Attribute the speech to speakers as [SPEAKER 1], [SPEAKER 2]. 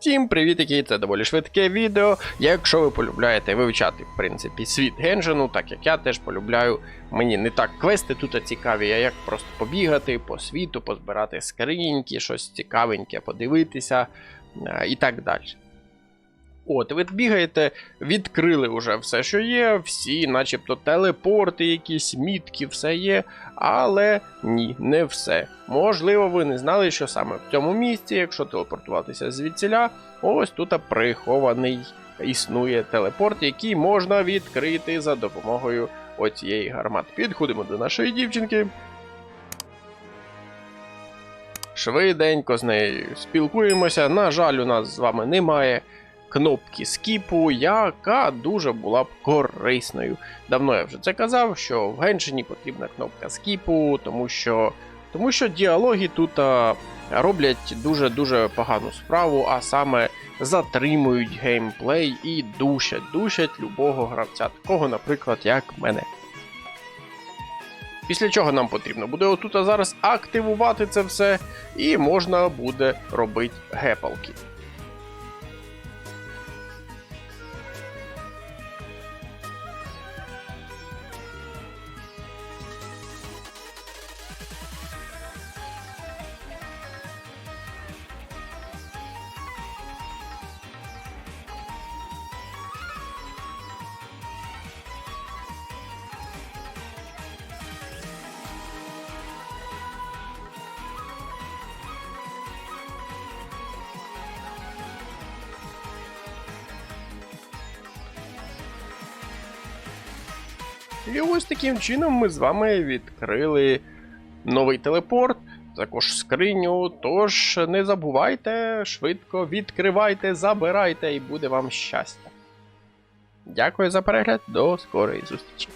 [SPEAKER 1] Всім привіт, це доволі швидке відео. Якщо ви полюбляєте вивчати, в принципі, світ генжену, так як я теж полюбляю, мені не так квести тут цікаві, а як просто побігати по світу, позбирати скриньки, щось цікавеньке, подивитися е, і так далі. От, ви бігаєте, відкрили вже все, що є, всі, начебто, телепорти, якісь мітки, все є. Але ні, не все. Можливо, ви не знали, що саме в цьому місці, якщо телепортуватися звідсіля, ось тут прихований існує телепорт, який можна відкрити за допомогою оцієї гармати. Підходимо до нашої дівчинки. Швиденько з нею спілкуємося. На жаль, у нас з вами немає кнопки скіпу, яка дуже була б корисною. Давно я вже це казав, що в Геншині потрібна кнопка скіпу, тому що, тому що діалоги тут а, роблять дуже-дуже погану справу, а саме затримують геймплей і душать, душать любого гравця, такого, наприклад, як мене. Після чого нам потрібно буде отут зараз активувати це все, і можна буде робити гепалки. І ось таким чином ми з вами відкрили новий телепорт, також скриню. Тож не забувайте, швидко відкривайте, забирайте і буде вам щастя. Дякую за перегляд, до скорої зустрічі.